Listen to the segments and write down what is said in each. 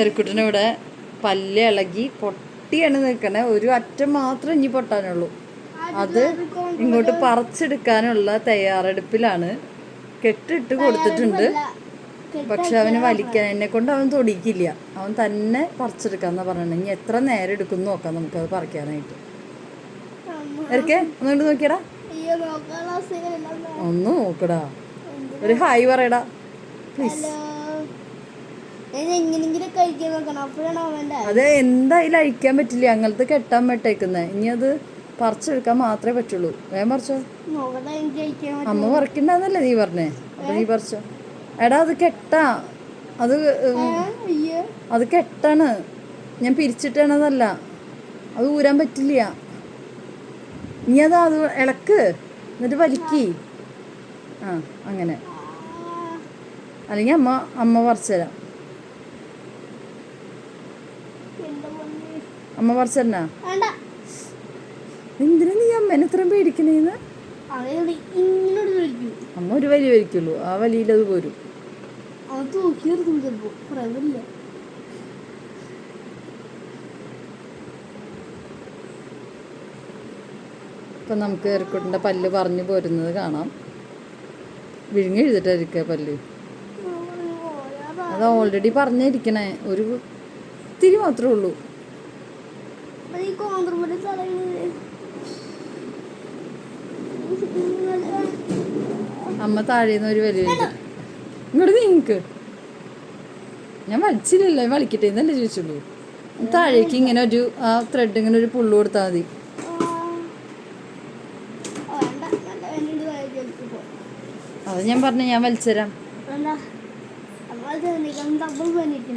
എറിക്കുട്ടന് ഇവിടെ പല്ല് ഇളകി പൊട്ടിയാണ് നിൽക്കണേ. ഒരു അറ്റം മാത്രം ഇനി പൊട്ടാനുള്ളൂ. അത് ഇങ്ങോട്ട് പറിച്ചെടുക്കാനുള്ള തയ്യാറെടുപ്പിലാണ്. കെട്ടിട്ട് കൊടുത്തിട്ടുണ്ട്. പക്ഷെ അവന് വലിക്കാൻ എന്നെ കൊണ്ട് അവൻ തൊടിക്കില്ല അവൻ തന്നെ പറിച്ചെടുക്കാന്നാ പറഞ്ഞത്. ഇനി എത്ര നേരം എടുക്കും നോക്കാം നമുക്ക് അത് പറിക്കാനായിട്ട്. ഇറക്കേ ഒന്നുകൊണ്ട് നോക്കിയടാ. ഒന്ന് നോക്കടാ. ഒരു ഹായ് പറയടാ. പ്ലീസ്. അത് എന്തായാലും അഴിക്കാൻ പറ്റില്ല. അങ്ങനത്തെ കെട്ടാൻ പറ്റേക്കുന്നെ. ഇനി അത് പറിച്ചെടുക്കാൻ മാത്രമേ പറ്റുള്ളൂ. വേഗം പറിച്ചോ. അമ്മ പറിക്കണ്ടെന്നല്ലേ നീ പറഞ്ഞേ? അപ്പൊ നീ പറിച്ചോ. എടാ അത് കെട്ടാ. അത് അത് കെട്ടാണ്. ഞാൻ പിരിച്ചിട്ടണതല്ല. അത് ഊരാൻ പറ്റില്ല. നീ അത് അത് ഇളക്ക്. എന്നിട്ട് വലിക്കി. ആ അങ്ങനെ. അല്ലെങ്കിൽ അമ്മ അമ്മ പറിച്ചുതരാം എന്താ പൊന്നേ. അമ്മ പറിച്ചുതരണ വേണ്ട. എന്തിനാ നീ അമ്മേനെ ഇത്രയും പേടിക്കണേന്ന്? അമ്മ ഒരു വലിയ വലിക്കുള്ളൂ. ആ വലിയിൽ അത് പോരും. ഇപ്പം നമുക്ക് എറിക്കുട്ടിന്റെ പല്ല് പറഞ്ഞു പോരുന്നത് കാണാം. വിഴുങ്ങി എഴുതിട്ടായിരിക്കുക പല്ല്? അത് ഓൾറെഡി പറഞ്ഞിരിക്കണേ. ഒരു ഇത്തിരി മാത്രമേ ഉള്ളൂ. ഈ കോന്ത്രമടി തടയുന്നത് അമ്മ താഴേന്ന് ഒരു വലിയ വലി ഇങ്ങോട്ട് നിങ്ങക്ക് ഞാൻ വലിച്ചില്ലല്ലോ വലിക്കട്ടെ എന്നല്ലേ ചോദിച്ചുള്ളൂ. താഴേക്ക് ഇങ്ങനെ ഒരു ആ ത്രെഡ് ഇങ്ങനെ ഒരു പുള്ളു കൊടുത്താൽ മതി. അത് ഞാൻ പറഞ്ഞു ഞാൻ വലിച്ചുതരാം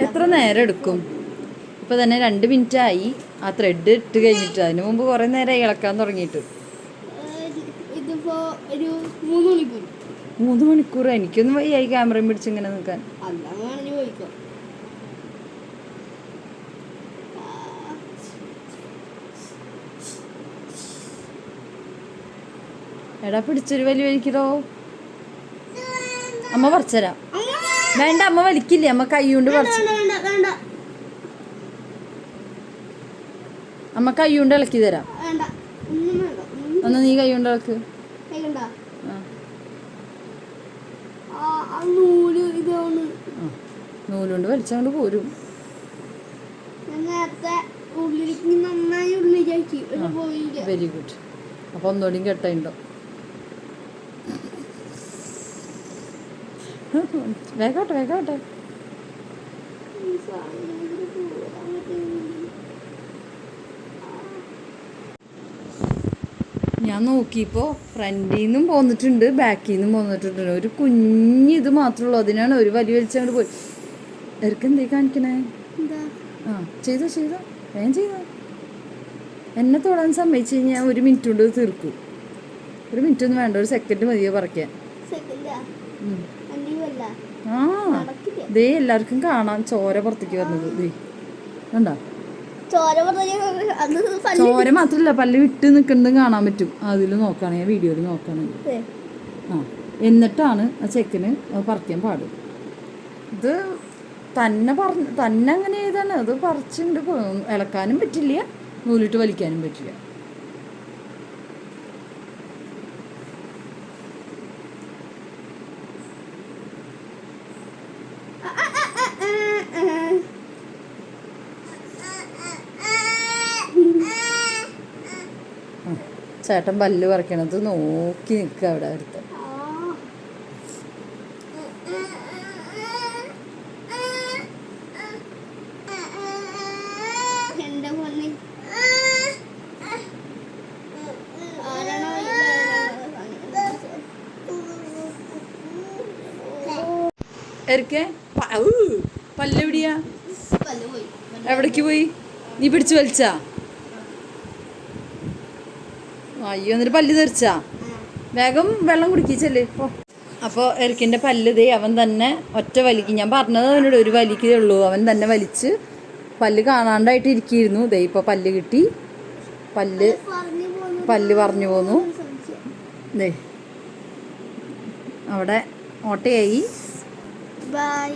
എത്ര നേരം എടുക്കും? ഇപ്പൊ തന്നെ രണ്ട് മിനിറ്റ് ആയി ആ ത്രെഡ് ഇട്ട് കഴിഞ്ഞിട്ട്. അതിന് മുമ്പ് കുറേ നേരം ഇളക്കാൻ തുടങ്ങിയിട്ട്. മൂന്ന് മണിക്കൂർ. എനിക്കൊന്നും വയ്യായി ക്യാമറയും പിടിച്ച് ഇങ്ങനെ നിൽക്കാൻ എടാ പിടിച്ചൊരു വലിയ വലിക്കടോ. അമ്മ പറിച്ചരാം. വേണ്ട അമ്മ വലിക്കില്ലേ? അമ്മ കൈ കൊണ്ട് പറിച്ച് വേണ്ട വേണ്ട വേണ്ട അമ്മ കൈ കൊണ്ട് ഇളക്കി തരാം. ഒന്നും നീ കൈ കൊണ്ട് ഇളക്ക്. നൂലുകൊണ്ട് വലിച്ചങ്ങോട്ട് പോരും. വെരി ഗുഡ് അപ്പോൾ ഒന്നുകൂടിയും കെട്ടുണ്ടോ വേഗോട്ടെ വേഗോട്ടെ ഞാൻ നോക്കിയപ്പോൾ ഫ്രണ്ടിൽ നിന്നും പോന്നിട്ടുണ്ട് ബാക്കിൽ നിന്നും പോന്നിട്ടുണ്ട്. ഒരു കുഞ്ഞ് ഇത് മാത്രമേ ഉള്ളൂ അതിനാണ് ഒരു വലിയ വലിച്ചങ്ങോട്ട് പോയി. എർക്ക് എന്തേ കാണിക്കണേ? ആ ചെയ്തോ ചെയ്തോ. വേഗം ചെയ്തോ. എന്നെ തൊടാൻ സമ്മതിച്ച് കഴിഞ്ഞാൽ ഒരു മിനിറ്റ് കൊണ്ട് തീർക്കും. ഒരു മിനിറ്റ് ഒന്നും വേണ്ട ഒരു സെക്കൻഡ് മതിയോ പറയ്ക്കാൻ ആ? ദേ എല്ലാവർക്കും കാണാം. ചോര പുറത്തേക്ക് വന്നത് ദേ കണ്ടാ? ചോര മാത്രല്ല പല്ല് വിട്ട് നിൽക്കുന്നതും കാണാൻ പറ്റും. അതിൽ നോക്കുകയാണെങ്കിൽ വീഡിയോയിൽ നോക്കുകയാണെങ്കിൽ. ആ. എന്നിട്ടാണ് ആ ചെക്കന് പറിക്കാൻ പാടും. ഇത് തന്നെ പറഞ്ഞ് തന്നെ അങ്ങനെ ചെയ്താണ്. അത് പറിച്ചിട്ട് ഇളക്കാനും പറ്റില്ല നൂലിട്ട് വലിക്കാനും പറ്റില്ല ആ, ചേട്ടൻ പല്ല് പറിക്കണത് നോക്കി നിൽക്കുക അവിടെ അടുത്ത്. എരിക്കെ? പല്ല് എവിടെയാ എവിടേക്ക് പോയി? നീ പിടിച്ചു വലിച്ചാ? അയ്യോ എന്നിട്ട് പല്ല് തെറിച്ചാ? വേഗം വെള്ളം കുടിക്കിച്ചല്ലേ ഇപ്പോൾ അപ്പോൾ എരിക്കിന്റെ പല്ല് ദേ അവൻ തന്നെ ഒറ്റ വലിക്ക്. ഞാൻ പറഞ്ഞത് അവനോട് ഒരു വലിക്കേ ഉള്ളൂ. അവൻ തന്നെ വലിച്ച് പല്ല് കാണാണ്ടായിട്ട് ഇരിക്കിയിരുന്നു. ദേ ഇപ്പോൾ പല്ല് കിട്ടി. പല്ല് പല്ല് പറഞ്ഞു പോന്നു. ദേ. അവിടെ ഓട്ടയായി. ബൈ